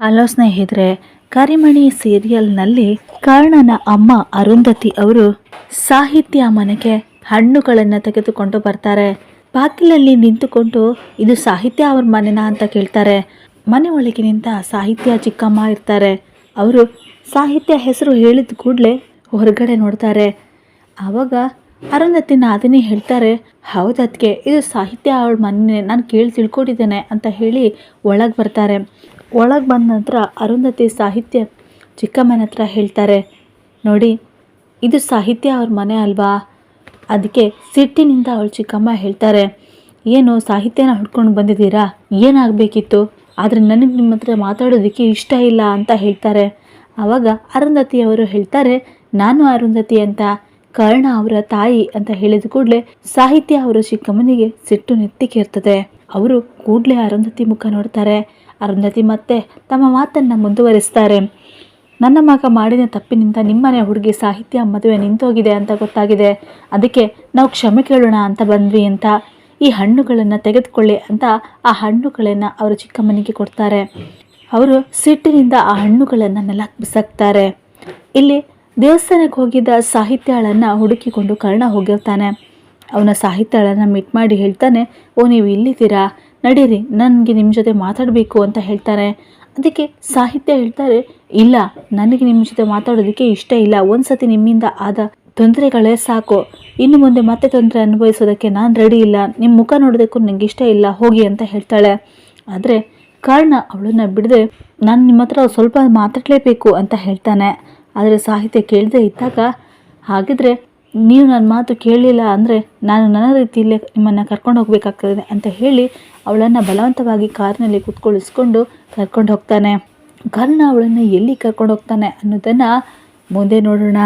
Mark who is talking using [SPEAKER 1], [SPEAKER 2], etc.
[SPEAKER 1] Hello ಸ್ನೇಹಿತರೆ, ಕರಿಮಣಿ ಸೀರಿಯಲ್ನಲ್ಲಿ ಕರ್ಣನ ಅಮ್ಮ ಅರುಂಧತಿ ಅವರು ಸಾಹಿತ್ಯ ಮನೆಗೆ ಹಣ್ಣುಗಳನ್ನು ತೆಗೆದುಕೊಂಡು ಬರ್ತಾರೆ. ಬಾಗಿಲಲ್ಲಿ ನಿಂತುಕೊಂಡು, ಇದು ಸಾಹಿತ್ಯ ಅವ್ರ ಮನೆನಾ? ಅಂತ ಕೇಳ್ತಾರೆ. ಮನೆ ಒಳಗೆ ನಿಂತ ಸಾಹಿತ್ಯ ಚಿಕ್ಕಮ್ಮ ಇರ್ತಾರೆ. ಅವರು ಸಾಹಿತ್ಯ ಹೆಸರು ಹೇಳಿದ ಕೂಡಲೇ ಹೊರಗಡೆ ನೋಡ್ತಾರೆ. ಆವಾಗ ಅರುಂಧತಿ ನಾದಿನಿ ಹೇಳ್ತಾರೆ, ಹೌದು ಅದಕ್ಕೆ ಇದು ಸಾಹಿತ್ಯ ಅವಳ ಮನೆ ನಾನು ಕೇಳಿ ತಿಳ್ಕೊಂಡಿದ್ದೇನೆ ಅಂತ ಹೇಳಿ ಒಳಗೆ ಬರ್ತಾರೆ. ಒಳಗೆ ಬಂದ ನಂತರ ಅರುಂಧತಿ ಸಾಹಿತ್ಯ ಚಿಕ್ಕಮ್ಮನ ಹತ್ರ ಹೇಳ್ತಾರೆ, ನೋಡಿ, ಇದು ಸಾಹಿತ್ಯ ಅವ್ರ ಮನೆ ಅಲ್ವಾ? ಅದಕ್ಕೆ ಸಿಟ್ಟಿನಿಂದ ಅವಳು ಚಿಕ್ಕಮ್ಮ ಹೇಳ್ತಾರೆ, ಏನು ಸಾಹಿತ್ಯನ ಹುಡ್ಕೊಂಡು ಬಂದಿದ್ದೀರಾ? ಏನಾಗಬೇಕಿತ್ತು? ಆದರೆ ನನಗೆ ನಿಮ್ಮ ಹತ್ರ ಮಾತಾಡೋದಕ್ಕೆ ಇಷ್ಟ ಇಲ್ಲ ಅಂತ ಹೇಳ್ತಾರೆ. ಆವಾಗ ಅರುಂಧತಿ ಅವರು ಹೇಳ್ತಾರೆ, ನಾನು ಅರುಂಧತಿ ಅಂತ, ಕರ್ಣ ಅವರ ತಾಯಿ ಅಂತ ಹೇಳಿದ ಕೂಡಲೇ ಸಾಹಿತ್ಯ ಅವರ ಚಿಕ್ಕಮ್ಮನಿಗೆ ಸಿಟ್ಟು ನೆತ್ತಿಕೇರ್ತದೆ ಅವರು ಕೂಡಲೇ ಅರುಂಧತಿ ಮುಖ ನೋಡ್ತಾರೆ. ಅರುಂಧತಿ ಮತ್ತೆ ತಮ್ಮ ಮಾತನ್ನು ಮುಂದುವರಿಸ್ತಾರೆ. ನನ್ನ ಮಗ ಮಾಡಿದ ತಪ್ಪಿನಿಂದ ನಿಮ್ಮನೆ ಹುಡುಗಿ ಸಾಹಿತ್ಯ ಮದುವೆ ನಿಂತೋಗಿದೆ ಅಂತ ಗೊತ್ತಾಗಿದೆ. ಅದಕ್ಕೆ ನಾವು ಕ್ಷಮೆ ಕೇಳೋಣ ಅಂತ ಬಂದ್ವಿ ಅಂತ. ಈ ಹಣ್ಣುಗಳನ್ನು ತೆಗೆದುಕೊಳ್ಳಿ ಅಂತ ಆ ಹಣ್ಣುಗಳನ್ನು ಅವರು ಚಿಕ್ಕಮ್ಮನಿಗೆ ಕೊಡ್ತಾರೆ. ಅವರು ಸಿಟ್ಟಿನಿಂದ ಆ ಹಣ್ಣುಗಳನ್ನು ನೆಲಕ್ಕೆ ಬಿಸಾಕ್ತಾರೆ. ಇಲ್ಲಿ ದೇವಸ್ಥಾನಕ್ಕೆ ಹೋಗಿದ್ದ ಸಾಹಿತ್ಯಗಳನ್ನು ಹುಡುಕಿಕೊಂಡು ಕರ್ಣ ಹೋಗಿರ್ತಾನೆ. ಅವನ ಸಾಹಿತ್ಯಗಳನ್ನು ಮೀಟ್ ಮಾಡಿ ಹೇಳ್ತಾನೆ, ಓ, ನೀವು ಇಲ್ಲಿದ್ದೀರಾ? ನಡೀರಿ, ನನಗೆ ನಿಮ್ಮ ಜೊತೆ ಮಾತಾಡಬೇಕು ಅಂತ ಹೇಳ್ತಾರೆ. ಅದಕ್ಕೆ ಸಾಹಿತ್ಯ ಹೇಳ್ತಾರೆ, ಇಲ್ಲ, ನನಗೆ ನಿಮ್ಮ ಜೊತೆ ಮಾತಾಡೋದಕ್ಕೆ ಇಷ್ಟ ಇಲ್ಲ, ಒಂದ್ಸತಿ ನಿಮ್ಮಿಂದ ಆದ ತೊಂದರೆಗಳೇ ಸಾಕು. ಇನ್ನು ಮುಂದೆ ಮತ್ತೆ ತೊಂದರೆ ಅನುಭವಿಸೋದಕ್ಕೆ ನಾನು ರೆಡಿ ಇಲ್ಲ ನಿಮ್ಮ ಮುಖ ನೋಡೋದಕ್ಕೂ ನನಗೆ ಇಷ್ಟ ಇಲ್ಲ, ಹೋಗಿ ಅಂತ ಹೇಳ್ತಾಳೆ. ಆದರೆ ಕಾರಣ ಅವಳನ್ನು ಬಿಡದೆ ನಾನು ನಿಮ್ಮ ಹತ್ರ ಸ್ವಲ್ಪ ಮಾತಾಡಲೇಬೇಕು ಅಂತ ಹೇಳ್ತಾನೆ. ಆದರೆ ಸಾಹಿತ್ಯ ಕೇಳದೆ ಇದ್ದಾಗ ಹಾಗಿದ್ರೆ ನೀವು ನನ್ನ ಮಾತು ಕೇಳಲಿಲ್ಲ ಅಂದರೆ ನಾನು ನನ್ನ ರೀತಿಯಲ್ಲೇ ನಿಮ್ಮನ್ನು ಕರ್ಕೊಂಡು ಹೋಗಬೇಕಾಗ್ತದೆ ಅಂತ ಹೇಳಿ ಅವಳನ್ನು ಬಲವಂತವಾಗಿ ಕಾರಿನಲ್ಲಿ ಕೂತ್ಕೊಳ್ಳಿಸ್ಕೊಂಡು ಕರ್ಕೊಂಡು ಹೋಗ್ತಾನೆ. ಕರ್ಣ ಅವಳನ್ನು ಎಲ್ಲಿ ಕರ್ಕೊಂಡು ಹೋಗ್ತಾನೆ ಅನ್ನೋದನ್ನು ಮುಂದೆ ನೋಡೋಣ.